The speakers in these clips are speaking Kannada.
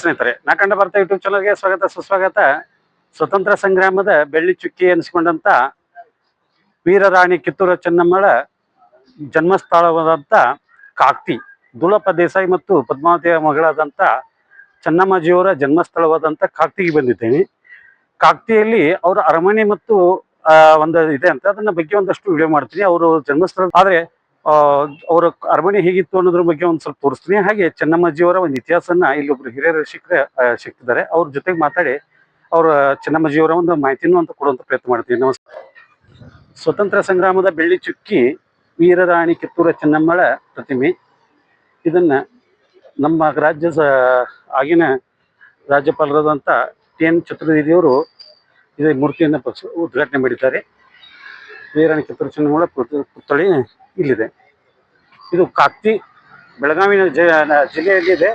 ಸ್ನೇಹಿತರೆ, ನಾ ಕಂಡ ಬರ್ತಾ ಯೂಟ್ಯೂಬ್ ಚಾನಲ್ಗೆ ಸ್ವಾಗತ, ಸುಸ್ವಾಗತ. ಸ್ವತಂತ್ರ ಸಂಗ್ರಾಮದ ಬೆಳ್ಳಿ ಚುಕ್ಕಿ ಎನಿಸಿಕೊಂಡಂತ ವೀರರಾಣಿ ಕಿತ್ತೂರ ಚೆನ್ನಮ್ಮಳ ಜನ್ಮಸ್ಥಳವಾದಂತ ಕಾಕ್ತಿ ದುಳಪ ದೇಸಾಯಿ ಮತ್ತು ಪದ್ಮಾವತಿಯ ಮಗಳಾದಂತ ಚೆನ್ನಮ್ಮಾಜಿಯವರ ಜನ್ಮಸ್ಥಳವಾದಂತ ಕಾಕ್ತಿಗೆ ಬಂದಿದ್ದೇನೆ. ಕಾಕ್ತಿಯಲ್ಲಿ ಅವರ ಅರಮನೆ ಮತ್ತು ಒಂದು ಇದೆ ಅಂತ, ಅದನ್ನ ಬಗ್ಗೆ ಒಂದಷ್ಟು ವಿಡಿಯೋ ಮಾಡ್ತೀನಿ. ಅವರು ಜನ್ಮಸ್ಥಳ, ಆದ್ರೆ ಅವರ ಅರಮನೆ ಹೇಗಿತ್ತು ಅನ್ನೋದ್ರ ಬಗ್ಗೆ ಒಂದ್ ಸ್ವಲ್ಪ ತೋರಿಸ್ತೀನಿ. ಹಾಗೆ ಚೆನ್ನಮ್ಮಜಿಯವರ ಒಂದು ಇತಿಹಾಸನ ಇಲ್ಲಿ ಒಬ್ರು ಹಿರಿಯ ಸಿಕ್ತಿದ್ದಾರೆ ಅವರ ಜೊತೆಗೆ ಮಾತಾಡಿ ಅವ್ರ ಚೆನ್ನಮ್ಮಜಿಯವರ ಒಂದು ಮಾಹಿತಿನೂ ಅಂತ ಕೊಡುವಂತ ಪ್ರಯತ್ನ ಮಾಡ್ತೀನಿ. ನಮಸ್ಕಾರ ಸ್ವತಂತ್ರ ಸಂಗ್ರಾಮದ ಬೆಳ್ಳಿ ಚುಕ್ಕಿ, ವೀರರಾಣಿ ಕಿತ್ತೂರ ಚೆನ್ನಮ್ಮಳ ಪ್ರತಿಮೆ. ಇದನ್ನ ನಮ್ಮ ರಾಜ್ಯ ಆಗಿನ ರಾಜ್ಯಪಾಲರಾದಂತ ಟಿ ಎನ್ ಚತುರ್ವೇದಿಯವರು ಇದೇ ಮೂರ್ತಿಯನ್ನು ಉದ್ಘಾಟನೆ ಮಾಡಿದ್ದಾರೆ. ವೀರಾಣಿ ಕಿತ್ತೂರು ಮೂಲ ಪುತ್- ಪುತ್ಥಳಿ ಇಲ್ಲಿದೆ. ಇದು ಕಾಕ್ತಿ ಬೆಳಗಾವಿ ಜಿಲ್ಲೆಯಲ್ಲಿದೆ.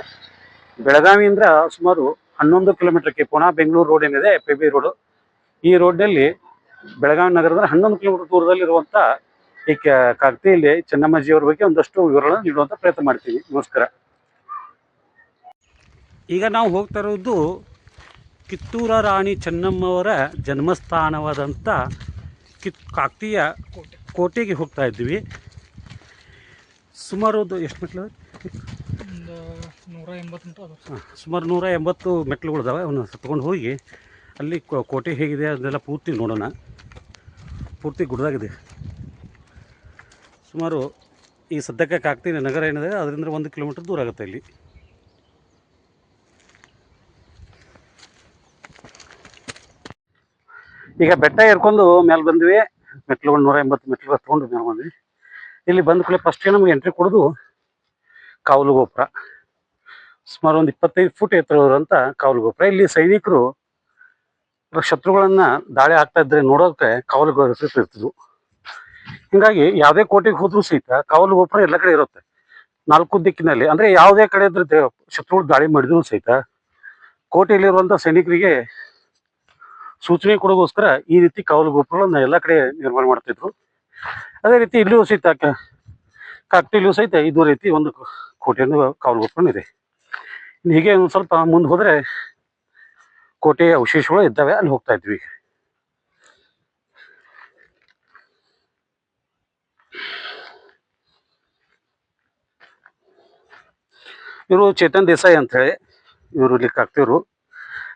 ಬೆಳಗಾವಿಯಿಂದ ಸುಮಾರು ಹನ್ನೊಂದು ಕಿಲೋಮೀಟರ್ಗೆ ಪುಣ, ಬೆಂಗಳೂರು ರೋಡ್ ಏನಿದೆ ಪಿ ಬಿ ರೋಡ್ ಈ ರೋಡ್ನಲ್ಲಿ ಬೆಳಗಾವಿ ನಗರದ ಹನ್ನೊಂದು ಕಿಲೋಮೀಟರ್ ದೂರದಲ್ಲಿರುವಂತ ಈ ಕಾಕ್ತಿಯಲ್ಲಿ ಚೆನ್ನಮ್ಮಜಿಯವರ ಬಗ್ಗೆ ಒಂದಷ್ಟು ವಿವರಗಳನ್ನು ನೀಡುವಂತ ಪ್ರಯತ್ನ ಮಾಡ್ತೀವಿ. ನಮಸ್ಕಾರ. ಈಗ ನಾವು ಹೋಗ್ತಾ ಇರೋದು ಕಿತ್ತೂರ ರಾಣಿ ಚೆನ್ನಮ್ಮವರ ಜನ್ಮಸ್ಥಾನವಾದಂಥ ಕಿತ್ ಕಾಕ್ತೀಯ ಕೋಟೆಗೆ ಹೋಗ್ತಾ ಇದ್ವಿ ಸುಮಾರು ಒಂದು ಎಷ್ಟು ಮೆಟ್ಲು? ಒಂದು ನೂರ ಎಂಬತ್ತು ಹಾಂ, ಸುಮಾರು ನೂರ ಎಂಬತ್ತು ಮೆಟ್ಲುಗಳಿದಾವೆ. ಅವನ್ನ ತಗೊಂಡು ಹೋಗಿ ಅಲ್ಲಿ ಕೋ- ಕೋಟೆ ಹೇಗಿದೆ ಅದನ್ನೆಲ್ಲ ಪೂರ್ತಿ ನೋಡೋಣ. ಪೂರ್ತಿ ಗುಡ್ದಾಗಿದೆ. ಸುಮಾರು ಈ ಸದ್ಯಕ್ಕೆ ಕಾಕ್ತೀಯ ನಗರ ಏನಿದೆ ಅದರಿಂದ ಒಂದು ಕಿಲೋಮೀಟ್ರ್ ದೂರ ಆಗುತ್ತೆ ಇಲ್ಲಿ. ಈಗ ಬೆಟ್ಟ ಏರ್ಕೊಂಡು ಮೇಲೆ ಬಂದ್ವಿ. ಮೆಟ್ಲುಗಳು ನೂರ ಎಂಬತ್ತು ಮೆಟ್ಲುಗಳು ತೊಗೊಂಡು ಮೇಲೆ ಬಂದ್ವಿ. ಇಲ್ಲಿ ಬಂದ ಕೂಡಲೇ ಫಸ್ಟ್ಗೆ ನಮ್ಗೆ ಎಂಟ್ರಿ ಕೊಡೋದು ಕಾವಲು ಗೋಪುರ. ಸುಮಾರು ಒಂದು ಇಪ್ಪತ್ತೈದು ಫುಟ್ ಎತ್ತರವಿರುವಂತ ಕಾವಲು ಗೋಪುರ. ಇಲ್ಲಿ ಸೈನಿಕರು ಶತ್ರುಗಳನ್ನ ದಾಳಿ ಆಗ್ತಾ ಇದ್ರೆ ನೋಡೋಕೆ ಕಾವಲು ಗೋಪುರ ಇರ್ತಿದ್ವು. ಹಿಂಗಾಗಿ ಯಾವುದೇ ಕೋಟೆಗೆ ಹೋದ್ರೂ ಸಹಿತ ಕಾವಲು ಗೋಪುರ ಎಲ್ಲ ಕಡೆ ಇರುತ್ತೆ. ನಾಲ್ಕು ದಿಕ್ಕಿನಲ್ಲಿ, ಅಂದ್ರೆ ಯಾವುದೇ ಕಡೆ ಇದ್ರೆ ಶತ್ರುಗಳು ದಾಳಿ ಮಾಡಿದ್ರು ಸಹಿತ. ಕೋಟೆಯಲ್ಲಿರುವಂತ ಸೈನಿಕರಿಗೆ ಸೂಚನೆ ಕೊಡೋಗೋಸ್ಕರ ಈ ರೀತಿ ಕಾವಲು ಗೋಪುರಗಳನ್ನ ಎಲ್ಲ ಕಡೆ ನಿರ್ಮಾಣ ಮಾಡ್ತಿದ್ರು. ಅದೇ ರೀತಿ ಇಲ್ಲಿಯೂ ಸಹಿತ ಕಾಕ್ಟಿಲಿಯೂ ಸಹಿತ ಇದು ರೀತಿ ಒಂದು ಕೋಟೆಯನ್ನು ಕಾವಲು ಗೋಪುರ ಇದೆ ಹೀಗೆ ಒಂದು ಸ್ವಲ್ಪ ಮುಂದೆ ಹೋದ್ರೆ ಕೋಟೆಯ ಅವಶೇಷಗಳು ಇದ್ದಾವೆ, ಅಲ್ಲಿ ಹೋಗ್ತಾ ಇದ್ವಿ. ಇವರು ಚೇತನ್ ದೇಸಾಯಿ ಅಂತ ಹೇಳಿ, ಇವರು ಇಲ್ಲಿ ಕಾಕ್ತಿಯವರು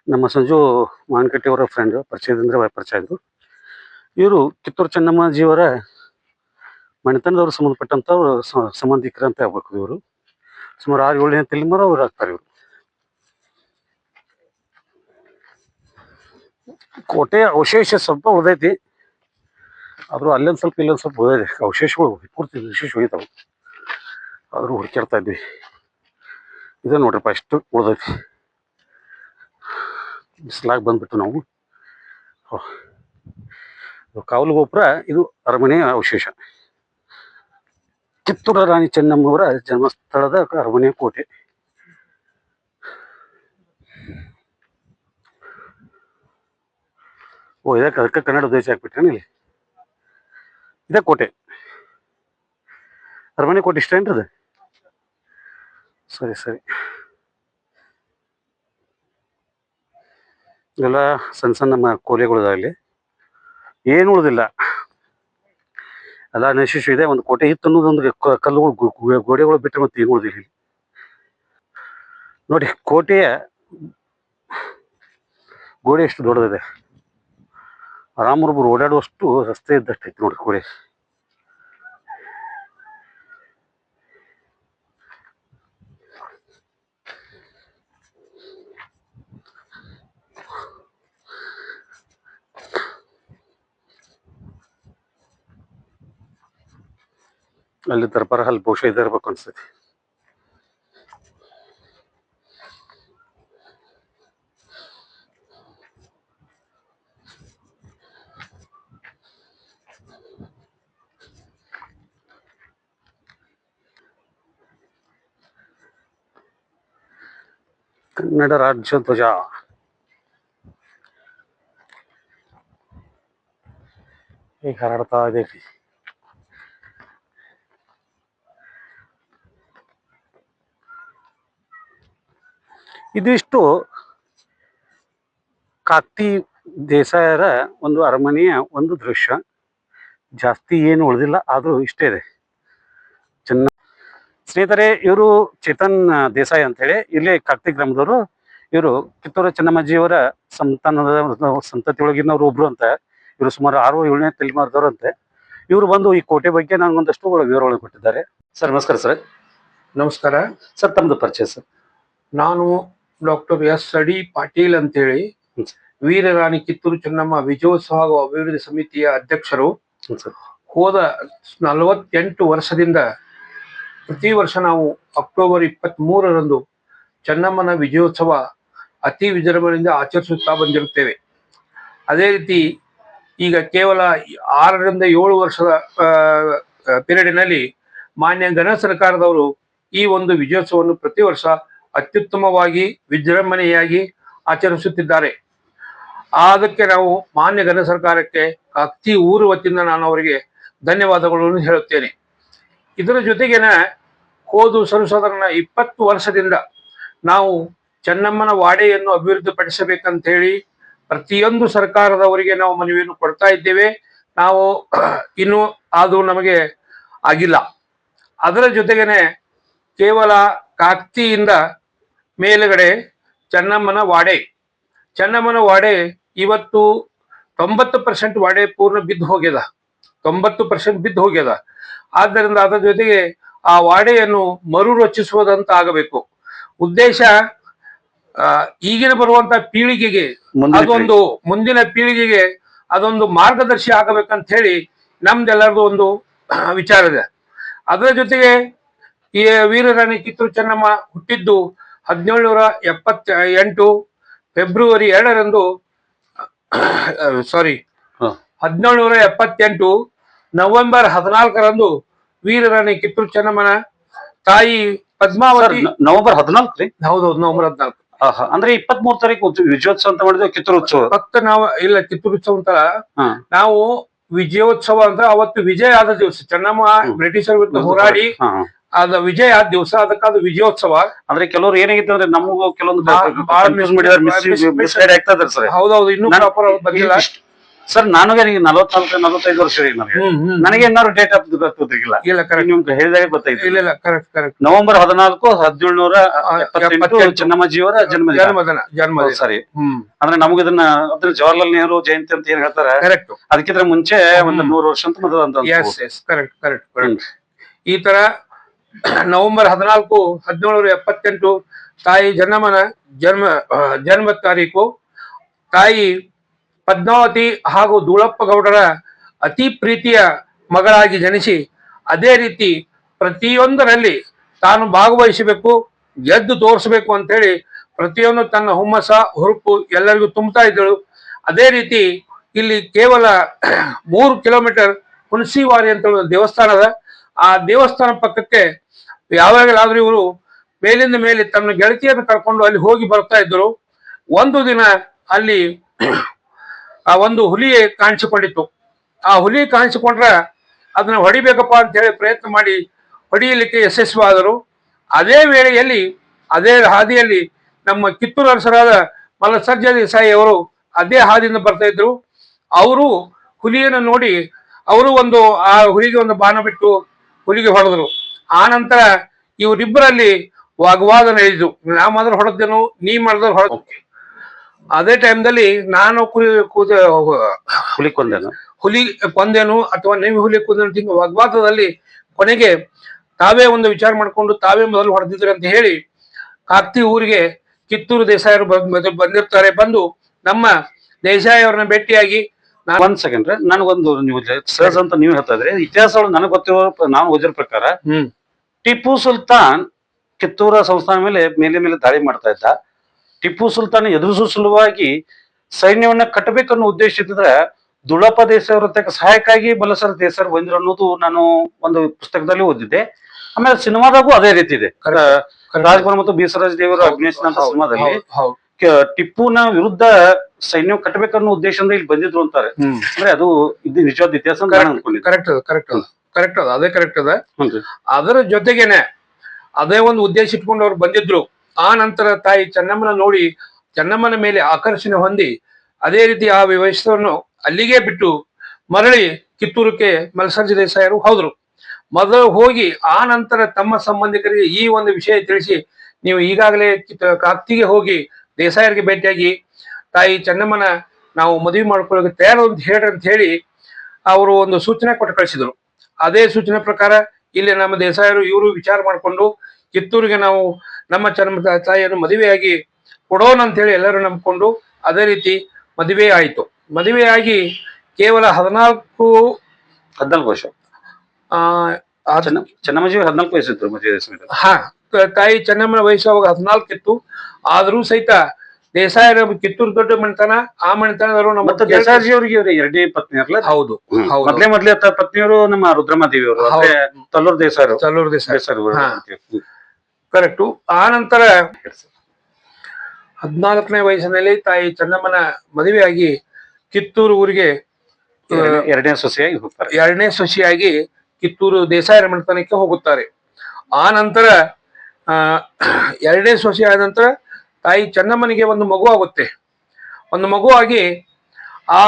ನಮ್ಮ ಸಂಜು ಮಾನ್ಕಟ್ಟಿ ಅವರ ಫ್ರೆಂಡ್ ಪರಿಚಯದಿಂದ ಪರಿಚಯ ಇದ್ರು ಇವರು ಕಿತ್ತೂರು ಚೆನ್ನಮ್ಮಾಜಿಯವರ ಮಣಿತನದವ್ರು ಸಂಬಂಧಪಟ್ಟಂಥವ್ರು ಸಂಬಂಧಿಕರಂತ ಹೇಳ್ಬೇಕು ಇವರು. ಸುಮಾರು ಆರು ಏಳನೇ ತಲೆಮಾರು ಅವ್ರು ಆಗ್ತಾರೆ ಇವರು. ಕೋಟೆ ಅವಶೇಷ ಸ್ವಲ್ಪ ಉದೈತಿ ಆದ್ರೂ ಅಲ್ಲೊಂದು ಸ್ವಲ್ಪ ಇಲ್ಲೊಂದು ಸ್ವಲ್ಪ ಉಳಿದಿದೆ ಅವಶೇಷಗಳು ಪೂರ್ತಿ ವಿಶೇಷ ಹೋಗಿತಾವೆ ಆದ್ರೂ ಹುಡುಕ್ಯಾಡ್ತಾ ಇದ್ವಿ. ಇದು ನೋಡ್ರಪ್ಪ ಎಷ್ಟು ಉಳ್ದೈತಿ. ಬಿಸಿಲಾಗಿ ಬಂದ್ಬಿಟ್ಟು ನಾವು. ಕಾವಲು ಗೋಪುರ, ಇದು ಅರಮನೆಯ ಅವಶೇಷ. ಕಿತ್ತೂರ ರಾಣಿ ಚೆನ್ನಮ್ಮವರ ಜನ್ಮಸ್ಥಳದ ಅರಮನೆಯ ಕೋಟೆ. ಓ, ಇದಕ್ಕೆ ಅದಕ್ಕೆ ಕನ್ನಡ ದ್ವೇಷ ಹಾಕ್ಬಿಟ್ರೇನು ಇಲ್ಲಿ ಇದೇ ಕೋಟೆ. ಅರಮನೆ ಕೋಟೆ ಇಷ್ಟೇನ್ರಿ ಅದು? ಸರಿ ಸರಿ. ಎಲ್ಲ ಸಣ್ಣ ಸಣ್ಣ ನಮ್ಮ ಕೋಲೆಗಳಿದಾಗಲಿ, ಏನು ಉಳಿದಿಲ್ಲ. ಎಲ್ಲ ನಶಿಸು ಇದೆ, ಒಂದು ಕೋಟೆ ಇತ್ತು ಅನ್ನೋದೊಂದು ಕಲ್ಲುಗಳು ಗೋಡೆಗಳು ಬಿಟ್ಟರೆ ಮತ್ತೆ ಏನು ಉಳಿದಿಲ್ಲ ನೋಡಿ, ಕೋಟೆಯ ಗೋಡೆ ಎಷ್ಟು ದೊಡ್ಡದಿದೆ. ರಾಮರೊಬ್ಬರು ಓಡಾಡುವಷ್ಟು ರಸ್ತೆ ಇದ್ದಷ್ಟು ಐತಿ ನೋಡಿ, ಗೋಡೆ. ಅಲ್ಲಿ ದರ್ಬಾರ ಅಲ್ಲಿ ಬಹುಶಃ ಇದೆ ಇರ್ಬೇಕು ಅನ್ಸ್ತೈತಿ ಕನ್ನಡ ರಾಜ್ಯ ಧ್ವಜ ಹೇಗೆ ಹಾರಾಡ್ತಾ ಇದೆ ಇದಿಷ್ಟು ಕಾಕ್ತಿ ದೇಸಾಯರ ಒಂದು ಅರಮನೆಯ ಒಂದು ದೃಶ್ಯ. ಜಾಸ್ತಿ ಏನು ಉಳಿದಿಲ್ಲ ಆದರೂ ಇಷ್ಟೇ ಇದೆ. ಚೆನ್ನ ಸ್ನೇಹಿತರೆ ಇವರು ಚೇತನ್ ದೇಸಾಯಿ ಅಂತೇಳಿ. ಇಲ್ಲಿ ಕಾಕ್ತಿ ಗ್ರಾಮದವರು. ಇವರು ಕಿತ್ತೂರು ಚೆನ್ನಮ್ಮಜ್ಜಿಯವರ ಸಂತಾನದ ಸಂತತಿಯೊಳಗಿನವರು ಒಬ್ರು ಅಂತ. ಇವರು ಸುಮಾರು ಆರು ಏಳನೇ ತಲೆಮಾರದವರು ಅಂತೆ ಇವರು ಬಂದು ಈ ಕೋಟೆ ಬಗ್ಗೆ ನನಗೊಂದಷ್ಟು ವಿವರಗಳನ್ನು ಕೊಟ್ಟಿದ್ದಾರೆ. ಸರ್ ನಮಸ್ಕಾರ ಸರ್. ನಮಸ್ಕಾರ. ಸರ್ ತಮ್ಮದು ಪರಿಚಯ ಸರ್. ನಾನು ಡಾಕ್ಟರ್ ಎಸ್ ಅಡಿ ಪಾಟೀಲ್ ಅಂತೇಳಿ. ವೀರರಾಣಿ ಕಿತ್ತೂರು ಚೆನ್ನಮ್ಮ ವಿಜಯೋತ್ಸವ ಹಾಗೂ ಅಭಿವೃದ್ಧಿ ಸಮಿತಿಯ ಅಧ್ಯಕ್ಷರು. ಹೋದ ನಲವತ್ತೆಂಟು ವರ್ಷದಿಂದ ಪ್ರತಿ ವರ್ಷ ನಾವು ಅಕ್ಟೋಬರ್ ಇಪ್ಪತ್ತ್ ಮೂರರಂದು ಚೆನ್ನಮ್ಮನ ವಿಜಯೋತ್ಸವ ಅತಿ ವಿಜೃಂಭಣೆಯಿಂದ ಆಚರಿಸುತ್ತಾ ಬಂದಿರುತ್ತೇವೆ. ಅದೇ ರೀತಿ ಈಗ ಕೇವಲ ಆರರಿಂದ ಏಳು ವರ್ಷದ ಪೀರಿಯಡಿನಲ್ಲಿ ಮಾನ್ಯ ಘನ ಸರ್ಕಾರದವರು ಈ ಒಂದು ವಿಜಯೋತ್ಸವವನ್ನು ಪ್ರತಿ ವರ್ಷ ಅತ್ಯುತ್ತಮವಾಗಿ ವಿಜೃಂಭಣೆಯಾಗಿ ಆಚರಿಸುತ್ತಿದ್ದಾರೆ. ಅದಕ್ಕೆ ನಾವು ಮಾನ್ಯ ಘನ ಸರ್ಕಾರಕ್ಕೆ ಅತಿ ಊರು ವತಿಯಿಂದ ನಾನು ಅವರಿಗೆ ಧನ್ಯವಾದಗಳನ್ನು ಹೇಳುತ್ತೇನೆ. ಇದರ ಜೊತೆಗೇನೆ ಹೋದು ಸಂಸದರನ್ನ ಇಪ್ಪತ್ತು ವರ್ಷದಿಂದ ನಾವು ಚೆನ್ನಮ್ಮನ ವಾಡೆಯನ್ನು ಅಭಿವೃದ್ಧಿಪಡಿಸಬೇಕಂತ ಹೇಳಿ ಪ್ರತಿಯೊಂದು ಸರ್ಕಾರದವರಿಗೆ ನಾವು ಮನವಿಯನ್ನು ಕೊಡ್ತಾ ಇದ್ದೇವೆ. ನಾವು ಇನ್ನು ಅದು ನಮಗೆ ಆಗಿಲ್ಲ. ಅದರ ಜೊತೆಗೇನೆ ಕೇವಲ ಕಾಕ್ತಿಯಿಂದ ಮೇಲುಗಡೆ ಚೆನ್ನಮ್ಮನ ವಾಡೆ. ಚೆನ್ನಮ್ಮನ ವಾಡೆ ಇವತ್ತು ತೊಂಬತ್ತು ಪರ್ಸೆಂಟ್ ವಾಡೆ ಪೂರ್ಣ ಬಿದ್ದು ಹೋಗ್ಯದ. ತೊಂಬತ್ತು ಪರ್ಸೆಂಟ್ ಬಿದ್ದು ಹೋಗ್ಯದ. ಆದ್ದರಿಂದ ಅದರ ಜೊತೆಗೆ ಆ ವಾಡೆಯನ್ನು ಮರು ರಚಿಸುವುದಂತ ಆಗಬೇಕು ಉದ್ದೇಶ ಈಗಿನ ಬರುವಂತ ಪೀಳಿಗೆಗೆ ಅದೊಂದು ಮುಂದಿನ ಪೀಳಿಗೆಗೆ ಅದೊಂದು ಮಾರ್ಗದರ್ಶಿ ಆಗಬೇಕಂತ ಹೇಳಿ ನಮ್ದೆಲ್ಲರದು ಒಂದು ವಿಚಾರ ಇದೆ. ಅದರ ಜೊತೆಗೆ ಈ ವೀರರಾಣಿ ಕಿತ್ತೂರು ಚೆನ್ನಮ್ಮ ಹುಟ್ಟಿದ್ದು ಹದಿನೇಳುನೂರ ಎಪ್ಪತ್ತ ಎಂಟು ಫೆಬ್ರವರಿ ಎರಡರಂದು ಸಾರಿ. ಹದಿನೇಳುನೂರ ಎಪ್ಪತ್ತೆಂಟು ನವೆಂಬರ್ ಹದಿನಾಲ್ಕರಂದು ವೀರರಾಣಿ ಕಿತ್ತೂರು ಚೆನ್ನಮ್ಮನ ತಾಯಿ ಪದ್ಮಾವತಿ ನವೆಂಬರ್ ಹದಿನಾಲ್ಕು ರೀ ಹೌದೌದು ನವೆಂಬರ್ ಹದಿನಾಲ್ಕು. ಅಂದ್ರೆ ಇಪ್ಪತ್ ಮೂರ್ ತಾರೀಕು ವಿಜಯೋತ್ಸವ ಅಂತ ಮಾಡಿದ್ರೆ ಕಿತ್ತೂರು ಭಕ್ತ ನಾವು ಇಲ್ಲ ಕಿತ್ತೂರು ಉತ್ಸವ ಅಂತ ನಾವು ವಿಜಯೋತ್ಸವ ಅಂತ ಅವತ್ತು ವಿಜಯ ಆದ ದಿವಸ ಚೆನ್ನಮ್ಮ ಬ್ರಿಟಿಷರ್ ವಿರುದ್ಧ ಹೋರಾಡಿ. ಅದ ವಿಜಯ ದಿವಸ ಅದಕ್ಕ ಅದು ವಿಜಯೋತ್ಸವ. ಅಂದ್ರೆ ಕೆಲವರು ಏನಾಗಿತ್ತು ಅಂದ್ರೆ ನಮಗೂ ಕೆಲವೊಂದು ಬಹಳ ಮಿಸ್ ಮಾಡಿದಾರೆ ಸರ್. ಹೌದೌದು ಇನ್ನೂ ನಾನು- ಪ್ರಾಪರ್ ಬಂದಿಲ್ಲ. ಸರ್ ನನಗೆ ನಲವತ್ನಾಲ್ಕು ನಲವತ್ತೈದು ವರ್ಷ ರೀ ನನಗೆ. ನನಗೆ ಏನಾದ್ರು ಡೇಟ್ ಆಫ್ ಗೊತ್ತಿಲ್ಲ ಇಲ್ಲ ಕರೆಕ್ಟ್ ನಿಮ್ಗೆ ಹೇಳಿದಾಗ ಗೊತ್ತಾಯ್ತು. ಇಲ್ಲ ಇಲ್ಲ ಕರೆಕ್ಟ್ ಕರೆಕ್ಟ್ ನವೆಂಬರ್ ಹದಿನಾಲ್ಕು ಹದಿನೇಳುನೂರ ಎಪ್ಪತ್ತೆಂಟು ಜನ್ಮ ಚೆನ್ನಮ್ಮಾಜಿಯವರ ಜನ್ಮದಿನ. ಜನ್ಮ ಸರಿ. ಅಂದ್ರೆ ನಮಗ ಇದನ್ನ ಅಂದ್ರೆ ಜವಾಹರ್ಲಾಲ್ ನೆಹರು ಜಯಂತಿ ಅಂತ ಏನ್ ಹೇಳ್ತಾರೆ? ಕರೆಕ್ಟ್ ಅದಕ್ಕಿಂತ ಮುಂಚೆ ಒಂದು. ನೂರು ವರ್ಷ ಅಂತ ಮೊದಲು ಅಂತ ಕರೆಕ್ಟ್ ಕರೆಕ್ಟ್ ಈ ತರ ನವೆಂಬರ್ ಹದಿನಾಲ್ಕು ಹದಿನೇಳು ಎಪ್ಪತ್ತೆಂಟು ತಾಯಿ ಜನ್ಮನ ಜನ್ಮ ಜನ್ಮ ತಾರೀಕು. ತಾಯಿ ಪದ್ಮಾವತಿ ಹಾಗೂ ಧೂಳಪ್ಪ ಗೌಡರ ಅತಿ ಪ್ರೀತಿಯ ಮಗಳಾಗಿ ಜನಿಸಿ ಅದೇ ರೀತಿ ಪ್ರತಿಯೊಂದರಲ್ಲಿ ತಾನು ಭಾಗವಹಿಸಬೇಕು, ಗೆದ್ದು ತೋರಿಸಬೇಕು ಅಂತೇಳಿ ಪ್ರತಿಯೊಂದು ತನ್ನ ಹುಮ್ಮಸ, ಹುರುಪು ಎಲ್ಲರಿಗೂ ತುಂಬ್ತಾ ಇದ್ದಳು. ಅದೇ ರೀತಿ ಇಲ್ಲಿ ಕೇವಲ ಮೂರು ಕಿಲೋಮೀಟರ್ ಹುಣಸಿವಾರಿ ಅಂತ ದೇವಸ್ಥಾನದ ಆ ದೇವಸ್ಥಾನ ಪಕ್ಕಕ್ಕೆ ಯಾವಾಗಲಾದ್ರೂ ಇವರು ಮೇಲಿಂದ ಮೇಲೆ ತನ್ನ ಗೆಳತಿಯನ್ನು ಕರ್ಕೊಂಡು ಅಲ್ಲಿ ಹೋಗಿ ಬರ್ತಾ ಇದ್ದರು. ಒಂದು ದಿನ ಅಲ್ಲಿ ಆ ಒಂದು ಹುಲಿ ಕಾಣಿಸಿಕೊಂಡಿತ್ತು. ಆ ಹುಲಿ ಕಾಣಿಸಿಕೊಂಡ್ರೆ ಅದನ್ನ ಹೊಡಿಬೇಕಪ್ಪ ಅಂತ ಹೇಳಿ ಪ್ರಯತ್ನ ಮಾಡಿ ಹೊಡೆಯಲಿಕ್ಕೆ ಯಶಸ್ವಿಯಾದರು. ಅದೇ ವೇಳೆಯಲ್ಲಿ, ಅದೇ ಹಾದಿಯಲ್ಲಿ ನಮ್ಮ ಕಿತ್ತೂರು ಅರಸರಾದ ಮಲ್ಲಸರ್ಜ ದೇಸಾಯಿ ಅವರು ಅದೇ ಹಾದಿಯಿಂದ ಬರ್ತಾ ಇದ್ರು. ಅವರು ಹುಲಿಯನ್ನು ನೋಡಿ, ಅವರು ಒಂದು ಆ ಹುಲಿಗೆ ಒಂದು ಬಾಣ ಬಿಟ್ಟು ಹುಲಿಗೆ ಹೊಡೆದ್ರು. ಆ ನಂತರ ಇವರಿಬ್ಬರಲ್ಲಿ ವಾಗ್ವಾದ ನಡೆಯಿತು ನಾ ಮಾಡಿದ್ರೆ ಹೊಡೆದೇನು ನೀ ಮಾಡಿದ್ರೆ ಹೊಡೆದ ಅದೇ ಟೈಮ್ದಲ್ಲಿ ನಾನು ಕುರಿ ಕೂದ ಹುಲಿ ಕೊಂದೇನು? ಹುಲಿ ಕೊಂದೇನು ಅಥವಾ ನೀವು ಹುಲಿ ಕೊಂದೇನು ತಿಂಗ ಹಿಂಗೆ ವಾಗ್ವಾದದಲ್ಲಿ ಕೊನೆಗೆ ತಾವೇ ಒಂದು ವಿಚಾರ ಮಾಡ್ಕೊಂಡು ತಾವೇ ಮೊದಲು ಹೊಡೆದಿದ್ರು ಅಂತ ಹೇಳಿ ಕಾಕ್ತಿ ಊರಿಗೆ ಕಿತ್ತೂರು ದೇಸಾಯರು ಬಂದ್- ಬಂದ್- ಬಂದಿರ್ತಾರೆ ಬಂದು ನಮ್ಮ ದೇಸಾಯಿ ಅವ್ರನ್ನ ಭೇಟಿಯಾಗಿ ನಾನು ಒಂದ್ ಸೆಕೆಂಡ್ ನನಗೊಂದು ನೀವು ಸರ್ಸ್ ಅಂತ ನೀವು ಹೇಳ್ತಾ ಇದ್ರಿ. ಇತಿಹಾಸ ನನಗೆ ಗೊತ್ತಿರೋ ನಾನು ಓದಿರೋ ಪ್ರಕಾರ ಹ್ಮ್. ಟಿಪ್ಪು ಸುಲ್ತಾನ್ ಕಿತ್ತೂರ ಸಂಸ್ಥಾನ ಮೇಲೆ ಮೇಲೆ ಮೇಲೆ ದಾಳಿ ಮಾಡ್ತಾ ಇದ್ದ. ಟಿಪ್ಪು ಸುಲ್ತಾನ್ ಎದುರಿಸುವ ಸಲುವಾಗಿ ಸೈನ್ಯವನ್ನ ಕಟ್ಟಬೇಕನ್ನೋ ಉದ್ದೇಶ ಇದ್ದಿದ್ರೆ ದುಳಪ ದೇಸರ ಸಹಾಯಕ್ಕಾಗಿ ಬಲಸರ ದೇಸರ್ ಬಂದಿರೋ ಅನ್ನೋದು ನಾನು ಒಂದು ಪುಸ್ತಕದಲ್ಲಿ ಓದಿದ್ದೆ. ಆಮೇಲೆ ಸಿನಿಮಾದಾಗೂ ಅದೇ ರೀತಿ ಇದೆ. ರಾಜ್ಕುಮಾರ್ ಮತ್ತು ಬೀಸರಾಜ್ ದೇವರ ಅಭಿನಯಿಸಿದಂತ ಸಿನಿಮಾದಲ್ಲಿ ಟಿಪ್ಪುನ ವಿರುದ್ಧ ಸೈನ್ಯ ಕಟ್ಟಬೇಕನ್ನೋ ಉದ್ದೇಶದಿಂದ ಇಲ್ಲಿ ಬಂದಿದ್ರು ಅಂತಾರೆ. ಅಂದ್ರೆ ಅದು ಇದು ನಿಜವಾದ ಇತಿಹಾಸ ಕರೆಕ್ಟ್ ಕರೆಕ್ಟ್ ಕರೆಕ್ಟ್ ಅದ ಅದೇ ಕರೆಕ್ಟ್ ಅದ ಅದರ ಜೊತೆಗೇನೆ ಅದೇ ಒಂದು ಉದ್ದೇಶ ಇಟ್ಕೊಂಡು ಅವ್ರು ಬಂದಿದ್ರು. ಆ ನಂತರ ತಾಯಿ ಚೆನ್ನಮ್ಮನ ನೋಡಿ ಚೆನ್ನಮ್ಮನ ಮೇಲೆ ಆಕರ್ಷಣೆ ಹೊಂದಿ ಅದೇ ರೀತಿ ಆ ವ್ಯವಸ್ಥೆಯನ್ನು ಅಲ್ಲಿಗೆ ಬಿಟ್ಟು ಮರಳಿ ಕಿತ್ತೂರಕ್ಕೆ ಮಲ್ಸರ್ಜಿ ದೇಸಾಯರು ಹೋದ್ರು. ಮೊದಲು ಹೋಗಿ ಆ ನಂತರ ತಮ್ಮ ಸಂಬಂಧಿಕರಿಗೆ ಈ ಒಂದು ವಿಷಯ ತಿಳಿಸಿ ನೀವು ಈಗಾಗಲೇ ಕಾಕ್ತಿಗೆ ಹೋಗಿ ದೇಸಾಯರಿಗೆ ಭೇಟಿಯಾಗಿ ತಾಯಿ ಚೆನ್ನಮ್ಮನ ನಾವು ಮದುವೆ ಮಾಡ್ಕೊಳ್ಳೋಕೆ ತಯಾರು ಅಂತ ಹೇಳಿ ಅಂತ ಹೇಳಿ ಅವರು ಒಂದು ಸೂಚನೆ ಕೊಟ್ಟು ಕಳಿಸಿದ್ರು. ಅದೇ ಸೂಚನೆ ಪ್ರಕಾರ ಇಲ್ಲಿ ನಮ್ಮ ದೇಸಾಯರು ಇವರು ವಿಚಾರ ಮಾಡಿಕೊಂಡು ಕಿತ್ತೂರಿಗೆ ನಾವು ನಮ್ಮ ಚರ್ಮ ತಾಯಿಯನ್ನು ಮದುವೆಯಾಗಿ ಕೊಡೋಣ ಅಂತ ಹೇಳಿ ಎಲ್ಲರೂ ನಂಬಿಕೊಂಡು ಅದೇ ರೀತಿ ಮದುವೆ ಆಯಿತು. ಮದುವೆಯಾಗಿ ಕೇವಲ ಹದಿನಾಲ್ಕು ಹದಿನಾಲ್ಕು ವರ್ಷ. ಚೆನ್ನಮ್ಮಜಿ ಹದಿನಾಲ್ಕು ವಯಸ್ಸಿತ್ತು ಮದುವೆ ಹಾ ತಾಯಿ ಚೆನ್ನಮ್ಮನ ವಯಸ್ಸು ಅವಾಗ ಹದಿನಾಲ್ಕು ಇತ್ತು ಆದ್ರೂ ಸಹಿತ ದೇಸಾಯರ ಕಿತ್ತೂರು ದೊಡ್ಡ ಮಣಿತನ ಆ ಮಣಿತನದವರು ನಮ್ಮ ಮತ್ತೆ ದೇಸಾಯಿ ಅವರಿಗೆ ಇವ್ರ ಎರಡನೇ ಪತ್ನಿ ಹೌದು ಹೌದು. ಮೊದ್ಲೇ ಮೊದ್ಲೇ ತ ಪತ್ನಿಯವರು ನಮ್ಮ ರುದ್ರಮಾದೇವಿ ಅವರು ತಲ್ಲೂರು ತಲ್ಲೂರು ದೇಸಾಯಿ. ದೇಸಾಯರು ಹಾ. ಕರೆಕ್ಟು. ಆ ನಂತರ ಹದಿನಾಲ್ಕನೇ ವಯಸ್ಸಿನಲ್ಲಿ ತಾಯಿ ಚಂದಮ್ಮನ ಮದುವೆಯಾಗಿ ಕಿತ್ತೂರು ಊರಿಗೆ ಎರಡನೇ- ಎರಡನೇ ಸೊಸೆಯಾಗಿ ಹೋಗ್ತಾರೆ. ಎರಡನೇ ಸೊಸೆಯಾಗಿ ಕಿತ್ತೂರು ದೇಸಾಯರ ಮನೆತನಕ್ಕೆ ಹೋಗುತ್ತಾರೆ. ಆ ನಂತರ ಆ ಎರಡನೇ ಸೊಸೆ ಆದ ನಂತರ ತಾಯಿ ಚೆನ್ನಮ್ಮನಿಗೆ ಒಂದು ಮಗು ಆಗುತ್ತೆ. ಒಂದು ಮಗುವಾಗಿ ಆ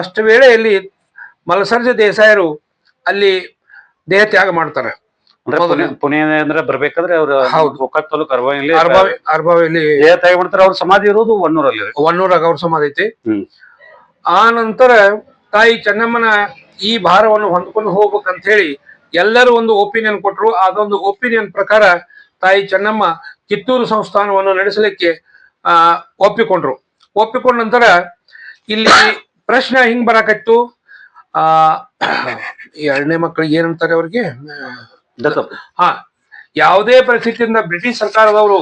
ಅಷ್ಟ ವೇಳೆಯಲ್ಲಿ ಮಲಸರ್ಜ ದೇಸಾಯರು ಅಲ್ಲಿ ದೇಹ ತ್ಯಾಗ ಮಾಡ್ತಾರೆ. ಪುಣೆ ಬರ್ಬೇಕಾದ್ರೆ ಅವ್ರ ಅರ್ಬಾವಿಯಲ್ಲಿ ದೇಹ ತ್ಯಾಗ ಮಾಡ್ತಾರೆ. ಅವ್ರ ಸಮಾಧಿ ಇರೋದು ಒನ್ನೂರಲ್ಲಿ. ಒನ್ನೂರಾಗ ಅವ್ರ ಸಮಾಧಿ ಐತಿ. ಆ ನಂತರ ತಾಯಿ ಚೆನ್ನಮ್ಮನ ಈ ಭಾರವನ್ನು ಹೊಂದ್ಕೊಂಡು ಹೋಗ್ಬೇಕಂತ ಹೇಳಿ ಎಲ್ಲರೂ ಒಂದು ಒಪಿನಿಯನ್ ಕೊಟ್ಟರು ಅದೊಂದು ಒಪಿನಿಯನ್ ಪ್ರಕಾರ ತಾಯಿ ಚೆನ್ನಮ್ಮ ಕಿತ್ತೂರು ಸಂಸ್ಥಾನವನ್ನು ನಡೆಸಲಿಕ್ಕೆ ಆ ಒಪ್ಪಿಕೊಂಡ್ರು. ಒಪ್ಪಿಕೊಂಡ ನಂತರ ಇಲ್ಲಿ ಪ್ರಶ್ನೆ ಹಿಂಗ್ ಬರಕತ್ತು. ಆ ಎರಡನೇ ಮಕ್ಕಳಿಗೆ ಏನಂತಾರೆ ಅವ್ರಿಗೆ? ದತ್ತು. ಹಾ ಯಾವುದೇ ಪರಿಸ್ಥಿತಿಯಿಂದ ಬ್ರಿಟಿಷ್ ಸರ್ಕಾರದವರು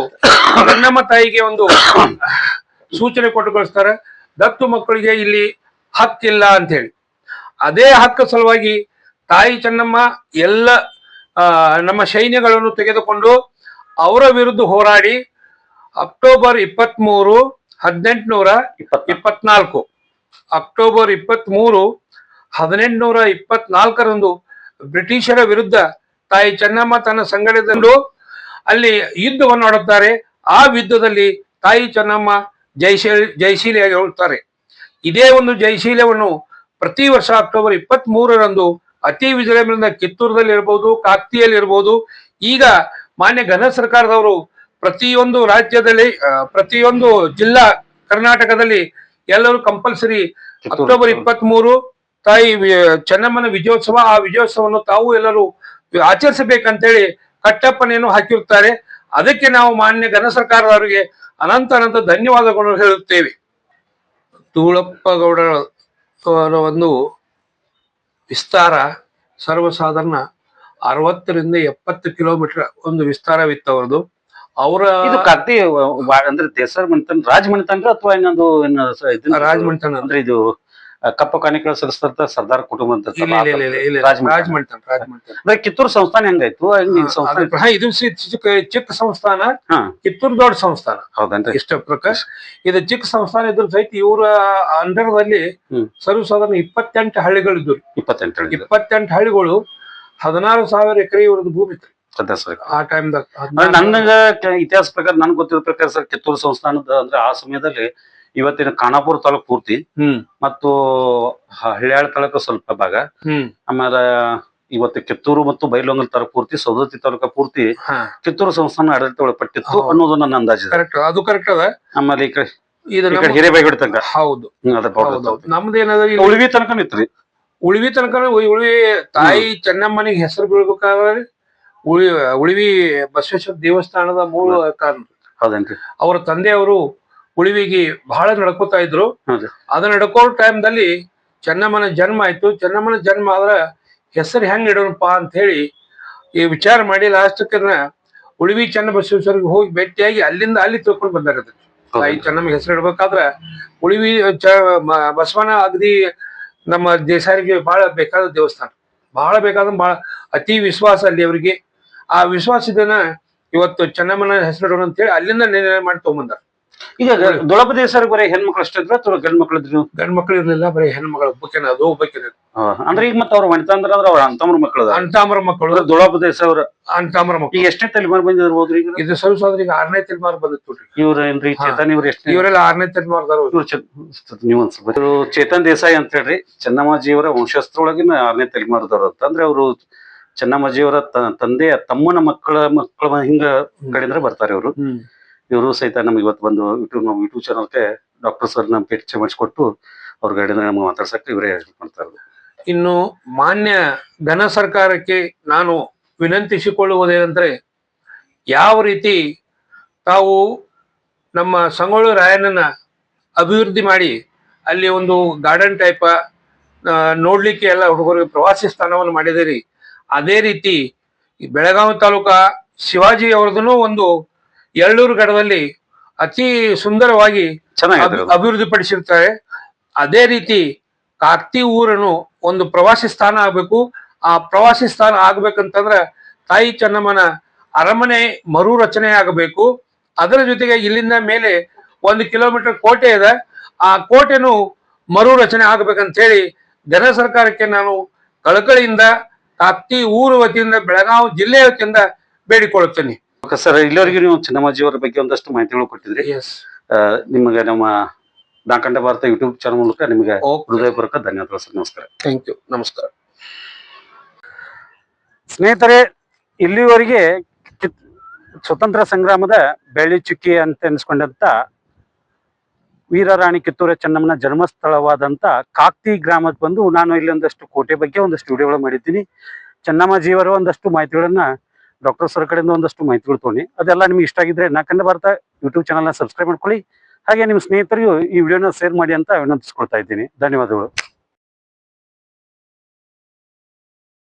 ಚೆನ್ನಮ್ಮ ತಾಯಿಗೆ ಒಂದು ಸೂಚನೆ ಕೊಟ್ಟು ಕಳಿಸ್ತಾರೆ ದತ್ತು ಮಕ್ಕಳಿಗೆ ಇಲ್ಲಿ ಹಕ್ಕಿಲ್ಲ ಅಂತ ಹೇಳಿ ಅದೇ ಹಕ್ಕ ಸಲುವಾಗಿ ತಾಯಿ ಚೆನ್ನಮ್ಮ ಎಲ್ಲ ಆ, ನಮ್ಮ ಸೈನ್ಯಗಳನ್ನು ತೆಗೆದುಕೊಂಡು ಅವರ ವಿರುದ್ಧ ಹೋರಾಡಿ ಅಕ್ಟೋಬರ್ ಇಪ್ಪತ್ತ್ ಮೂರು ಹದಿನೆಂಟುನೂರ ಇಪ್ಪತ್ನಾಲ್ಕು. ಅಕ್ಟೋಬರ್ ಇಪ್ಪತ್ತ್ ಮೂರು ಹದಿನೆಂಟುನೂರ ಇಪ್ಪತ್ನಾಲ್ಕರಂದು ಬ್ರಿಟಿಷರ ವಿರುದ್ಧ ತಾಯಿ ಚೆನ್ನಮ್ಮ ತನ್ನ ಸಂಘಟನೆಗೊಂಡು ಅಲ್ಲಿ ಯುದ್ಧವನ್ನು ಆಡುತ್ತಾರೆ. ಆ ಯುದ್ಧದಲ್ಲಿ ತಾಯಿ ಚೆನ್ನಮ್ಮ ಜಯಶೀಲ ಜಯಶೀಲಿಯಾಗಿ ಹೋಗುತ್ತಾರೆ ಇದೇ ಒಂದು ಜಯಶೀಲವನ್ನು ಪ್ರತಿ ವರ್ಷ ಅಕ್ಟೋಬರ್ ಇಪ್ಪತ್ತ್ ಮೂರರಂದು ಅತಿ ವಿಜೃಂಭಣೆಯಿಂದ ಕಿತ್ತೂರದಲ್ಲಿ ಇರಬಹುದು ಕಾಕ್ತಿಯಲ್ಲಿ ಇರಬಹುದು ಈಗ ಮಾನ್ಯ ಘನ ಸರ್ಕಾರದವರು ಪ್ರತಿಯೊಂದು ರಾಜ್ಯದಲ್ಲಿ ಪ್ರತಿಯೊಂದು ಜಿಲ್ಲಾ ಕರ್ನಾಟಕದಲ್ಲಿ ಎಲ್ಲರೂ ಕಂಪಲ್ಸರಿ ಅಕ್ಟೋಬರ್ ಇಪ್ಪತ್ತ್ ಮೂರು ತಾಯಿ ಚೆನ್ನಮ್ಮನ ವಿಜಯೋತ್ಸವ ಆ ವಿಜಯೋತ್ಸವವನ್ನು ತಾವು ಎಲ್ಲರೂ ಆಚರಿಸಬೇಕಂತೇಳಿ ಕಟ್ಟಪ್ಪನೆಯನ್ನು ಹಾಕಿರುತ್ತಾರೆ. ಅದಕ್ಕೆ ನಾವು ಮಾನ್ಯ ಘನ ಸರ್ಕಾರದವರಿಗೆ ಅನಂತ ಅನಂತ ಧನ್ಯವಾದಗಳನ್ನು ಹೇಳುತ್ತೇವೆ. ತೂಳಪ್ಪ ಗೌಡ ಅವರ ಒಂದು ವಿಸ್ತಾರ ಸರ್ವಸಾಧಾರಣ ಅರವತ್ತರಿಂದ ಎಪ್ಪತ್ತು ಕಿಲೋಮೀಟರ್ ಒಂದು ವಿಸ್ತಾರವಿತ್ತು ಅವರದು ಅವರ ಇದು ಅಂದ್ರೆ ದೇಸರ್ ಮಣಿತನ ರಾಜ್ ಮಣಿತನ್ರ ಅಥವಾ ಇನ್ನೊಂದು ರಾಜಮಣಿತನ ಅಂದ್ರೆ ಇದು ಕಪ್ಪ ಕಾಣಿಕೆಗಳ ಸರ್ದಾರ್ ಕುಟುಂಬ ಅಂತ ರಾಜಮಣಿತನ. ರಾಜಮಣಿತನ ರಾಜಮಣಿತನ ಅಂದ್ರೆ ಕಿತ್ತೂರು ಸಂಸ್ಥಾನ ಹೆಂಗಾಯ್ತು? ಇದು ಚಿಕ್ಕ ಚಿಕ್ಕ ಸಂಸ್ಥಾನ. ಕಿತ್ತೂರು ದೊಡ್ಡ ಸಂಸ್ಥಾನ. ಹೌದನ್ರಿ ಇಷ್ಟ ಪ್ರಕಾಶ್. ಇದು ಚಿಕ್ಕ ಸಂಸ್ಥಾನ ಇದ್ರ ಸಹಿತ ಇವರ ಅಂಡರ್ದಲ್ಲಿ. ಸರ್ವಸಾಧಾರಣ ಇಪ್ಪತ್ತೆಂಟು ಹಳ್ಳಿಗಳಿದ್ರು ಇಪ್ಪತ್ತೆಂಟು ಇಪ್ಪತ್ತೆಂಟು ಹಳ್ಳಿಗಳು ಹದಿನಾರು ಸಾವಿರ ಎಕರೆ ಇವ್ರದ್ದು ಭೂಮಿ ಇತ್ತು. ಸದ್ಯ ಸರ್. ಆ ಟೈಮ್ದಾಗ ನನಗ ಇತಿಹಾಸ ಪ್ರಕಾರ ನನ್ಗೆ ಗೊತ್ತಿರೋ ಪ್ರಕಾರ ಸರ್ ಕಿತ್ತೂರು ಸಂಸ್ಥಾನದ ಅಂದ್ರೆ ಆ ಸಮಯದಲ್ಲಿ ಇವತ್ತಿನ ಖಾನಾಪುರ ತಾಲೂಕು ಪೂರ್ತಿ ಮತ್ತು ಹಳ್ಳಿಯಾಳ ಹಳ್ಯಾಳ ತಾಲೂಕು ಸ್ವಲ್ಪ ಭಾಗ. ಆಮೇಲೆ ಇವತ್ತು ಕಿತ್ತೂರು ಮತ್ತು ಬೈಲೊಂಗಲ್ ತಾಲೂಕು ಪೂರ್ತಿ ಸೌದತ್ತಿ ತಾಲೂಕು ಪೂರ್ತಿ ಕಿತ್ತೂರು ಸಂಸ್ಥಾನ ಆಡಳಿತ ಒಳಪಟ್ಟಿತ್ತು. ಅನ್ನೋದು ನನ್ನ ಅಂದಾಜು. ಕರೆಕ್ಟ್ ಅದು ಕರೆಕ್ಟ್ ಅದ. ಆಮೇಲೆ ಈ ಕಡೆ ಹಿರೇಬೈಗುಡಿ ತನಕ ಹೌದು. ಹ್ಮ್, ಅದ ತನಕ. ನಮ್ದು ಏನದ ಇಲ್ಲಿ ಉಳಿವಿ ತನಕ ಇತ್ರಿ ಉಳಿವಿ ತನಕ ಉಳಿವಿ ತಾಯಿ ಚೆನ್ನಮ್ಮನಿಗೆ ಹೆಸರು ಬೀಳ್ಬೇಕಾದ್ರೆ ಉಳಿ ಉಳಿವಿ ಬಸವೇಶ್ವರ ದೇವಸ್ಥಾನದ ಮೂಲ ಕಾರಣ. ಹೌದೇನ್ರಿ? ಅವರ ತಂದೆಯವರು ಉಳಿವಿಗೆ ಬಹಳ ನಡ್ಕೋತಾ ಇದ್ರು. ಅದ ನಡ್ಕೋ ಟೈಮ್ದಲ್ಲಿ ಚೆನ್ನಮ್ಮನ ಜನ್ಮ ಆಯ್ತು. ಚೆನ್ನಮ್ಮನ ಜನ್ಮ ಆದ್ರ ಹೆಸರು ಹೆಂಗ್ ಇಡೋಣಪ್ಪ ಅಂತ ಹೇಳಿ ಈ ವಿಚಾರ ಮಾಡಿ ಲಾಸ್ಟಕ್ಕೆ ಉಳಿವಿ ಚೆನ್ನ ಬಸವೇಶ್ವರಿಗೆ ಹೋಗಿ ಭೇಟಿಯಾಗಿ ಅಲ್ಲಿಂದ ಅಲ್ಲಿ ತಿಳ್ಕೊಂಡು ಬಂದಾರ ತಾಯಿ ಚೆನ್ನಮ್ಮ ಹೆಸರು ಇಡ್ಬೇಕಾದ್ರ ಉಳಿವಿ ಚ ಬಸವನ ಅಗದಿ ನಮ್ಮ ದೇಸಾರಿಗೆ ಬಹಳ ಬೇಕಾದ ದೇವಸ್ಥಾನ. ಬಹಳ ಬೇಕಾದ ಬಹಳ ಅತಿ ವಿಶ್ವಾಸ ಅಲ್ಲಿ ಅವರಿಗೆ. ಆ ವಿಶ್ವಾಸದನ್ನ ಇವತ್ತು ಚೆನ್ನಮ್ಮನ ಅಂತ ಹೇಳಿ ಅಲ್ಲಿಂದ ನಿರ್ಣಯ ಮಾಡಿ ತಗೊಂಬಂದಾರ. ಈಗ ದೊಳಪ ಸರ್ ಬರೀ ಹೆಣ್ಮಕ್ಳು ಅಷ್ಟೇ ಇದ್ರೆ ಅಥವಾ ಗಂಡ್ ಮಕ್ಳು ಇದ್ರು? ಗಂಡ್ ಮಕ್ಳು ಇರ್ಲಿಲ್ಲ ಬರೀ ಹೆಣ್ಮಕ್ಳು ಒಬ್ಬಕಿನ ಅದು ಒಬ್ಬಕಿನ. ಅಂದ್ರೆ ಈಗ ಮತ್ತೆ ಅವ್ರ ಮಣಿತ ಅಂದ್ರೆ ಅವ್ರ ಅಂತಮ್ರ ಮಕ್ಳು ಅದಾರ. ಅಂತಾಮ್ರ ಮಕ್ಕಳು ಅಂದ್ರೆ ಸರ್ ಅಂತಾಮ್ರ ಮಕ್ಕಳು ಈಗ ಎಷ್ಟೇ ತಲೆಮಾರು ಬಂದಿರ್ಬೋದ್ರಿ ಈಗ? ಇದು ಸ್ವಲ್ಪ ಸ್ವಲ್ಪ ಈಗ ಆರನೇ ತಲೆಮಾರು ಬಂದಿತ್ತು ನೋಡ್ರಿ. ಇವ್ರ ಏನ್ರಿ. ಚೇತನ್ ಇವ್ರ ಎಷ್ಟು ಇವರೆಲ್ಲ ಆರನೇ ತಲೆಮಾರ್ದಾರ ಇವ್ರು ಚೆ- ನೀವು ಒಂದ್ ಸ್ವಲ್ಪ ಇವ್ರು ಚೇತನ್ ದೇಸಾಯಿ ಅಂತ ಹೇಳ್ರಿ ಚೆನ್ನಮ್ಮಾಜಿಯವರ ವಂಶಸ್ಥರೊಳಗಿನ ಆರನೇ ತಲೆಮಾರದವ್ರು ಅಂತ. ಅಂದ್ರೆ ಅವರು ಚೆನ್ನಮ್ಮಾಜಿಯವರ ಅವರ ತಂದೆಯ ತಮ್ಮನ ಮಕ್ಕಳ ಮಕ್ಕಳ ಹಿಂಗ ಕಡೆಯಿಂದ ಬರ್ತಾರೆ ಇವರು ಹ್ಮ್. ಇವರು ಸಹಿತ ನಮ್ಗೆ ಇವತ್ತು ಬಂದು ಯೂಟ್ಯೂಬ್ ನಮ್ಮ ಯೂಟ್ಯೂಬ್ ಚಾನಲ್ಗೆ ಡಾಕ್ಟರ್ ಸರ್ ನಮ್ಮ ಪರಿಚಯ ಮಾಡಿಸ್ಕೊಟ್ಟು ಅವ್ರ ಕಡೆಯಿಂದ ನಮ್ಗೆ ಮಾತಾಡ್ಸಕ್ಕೆ ಇವರೇ ಹೆಲ್ಪ್ ಮಾಡ್ತಾ ಇರೋದು. ಇನ್ನು ಮಾನ್ಯ ಘನ ಸರ್ಕಾರಕ್ಕೆ ನಾನು ವಿನಂತಿಸಿಕೊಳ್ಳುವುದೇನೆಂದರೆ ಯಾವ ರೀತಿ ತಾವು ನಮ್ಮ ಸಂಗೊಳ್ಳಿ ರಾಯಣ್ಣನ ಅಭಿವೃದ್ಧಿ ಮಾಡಿ ಅಲ್ಲಿ ಒಂದು ಗಾರ್ಡನ್ ಟೈಪ ನೋಡ್ಲಿಕ್ಕೆ ಎಲ್ಲ ಹುಡುಗರಿಗೆ ಪ್ರವಾಸಿ ಸ್ಥಾನವನ್ನು ಮಾಡಿದಿರಿ ಅದೇ ರೀತಿ ಬೆಳಗಾವಿ ತಾಲೂಕಾ ಶಿವಾಜಿ ಅವ್ರದ್ದು ಒಂದು ಎಳ್ಳೂರು ಗಡದಲ್ಲಿ ಅತಿ ಸುಂದರವಾಗಿ. ಅಭಿವೃದ್ಧಿ ಪಡಿಸಿರ್ತಾರೆ ಅದೇ. ರೀತಿ ಕಾಕ್ತಿ ಊರನ್ನು ಒಂದು ಪ್ರವಾಸಿ ಸ್ಥಾನ ಆಗ್ಬೇಕು. ಆ ಪ್ರವಾಸಿ ಸ್ಥಾನ ಆಗ್ಬೇಕಂತಂದ್ರ ತಾಯಿ ಚೆನ್ನಮ್ಮನ ಅರಮನೆ ಮರು ರಚನೆ ಆಗಬೇಕು. ಅದರ ಜೊತೆಗೆ ಇಲ್ಲಿಂದ ಮೇಲೆ ಒಂದು ಕಿಲೋಮೀಟರ್ ಕೋಟೆ ಇದೆ. ಆ ಕೋಟೆನು ಮರು ರಚನೆ ಆಗ್ಬೇಕಂತ ಹೇಳಿ ಜನ ಸರ್ಕಾರಕ್ಕೆ ನಾನು ಕಳಕಳಿಯಿಂದ ಕಾಕ್ತಿ ಊರು ವತಿಯಿಂದ ಬೆಳಗಾವಿ ಜಿಲ್ಲೆ ವತಿಯಿಂದ ಬೇಡಿಕೊಳ್ಳುತ್ತೇನೆ. ಓಕೆ ಸರ್ ಇಲ್ಲಿವರೆಗೂ ನೀವು ಜೀವರ ಬಗ್ಗೆ ಒಂದಷ್ಟು ಮಾಹಿತಿಗಳು ಕೊಟ್ಟಿದ್ರಿ. ನಿಮಗೆ ನಮ್ಮ ನಾಕಂಡ ಭಾರತ ಯೂಟ್ಯೂಬ್ ಚಾನಲ್ ಮೂಲಕ ನಿಮಗೆ ಹೃದಯಪೂರ್ವಕ ಧನ್ಯವಾದಗಳು ಸರ್. ನಮಸ್ಕಾರ. ಥ್ಯಾಂಕ್ ಯು ನಮಸ್ಕಾರ. ಸ್ನೇಹಿತರೆ ಇಲ್ಲಿವರೆಗೆ ಸ್ವತಂತ್ರ ಸಂಗ್ರಾಮದ ಬೆಳ್ಳಿ ಚುಕ್ಕಿ ಅಂತ ಎನಿಸ್ಕೊಂಡಂತ ವೀರರಾಣಿ ಕಿತ್ತೂರ ಚೆನ್ನಮ್ಮನ ಜನ್ಮಸ್ಥಳವಾದಂತ ಕಾಕ್ತಿ ಗ್ರಾಮದ ಬಂದು ನಾನು ಇಲ್ಲಿ ಒಂದಷ್ಟು ಕೋಟೆ ಬಗ್ಗೆ ಒಂದಷ್ಟು ವಿಡಿಯೋಗಳು ಮಾಡಿದ್ದೀನಿ. ಚೆನ್ನಮ್ಮ ಜೀವರು ಒಂದಷ್ಟು ಮಾಹಿತಿಗಳನ್ನ ಡಾಕ್ಟರ್ ಸರ್ ಕಡೆಯಿಂದ ಒಂದಷ್ಟು ಮಾಹಿತಿಗಳು ತೊಗೊಂಡು ಅದೆಲ್ಲ ನಿಮ್ಗೆ ಇಷ್ಟ ಆಗಿದ್ರೆ ನಾಕಂಡ ಭಾರತ ಯೂಟ್ಯೂಬ್ ಚಾನಲ್ನ ಸಬ್ಸ್ಕ್ರೈಬ್ ಮಾಡ್ಕೊಳ್ಳಿ. ಹಾಗೆ ನಿಮ್ಮ ಸ್ನೇಹಿತರಿಗೂ ಈ ವಿಡಿಯೋನ ಶೇರ್ ಮಾಡಿ ಅಂತ ವಿನಂತಿಸ್ಕೊಳ್ತಾ ಇದ್ದೀನಿ. ಧನ್ಯವಾದಗಳು.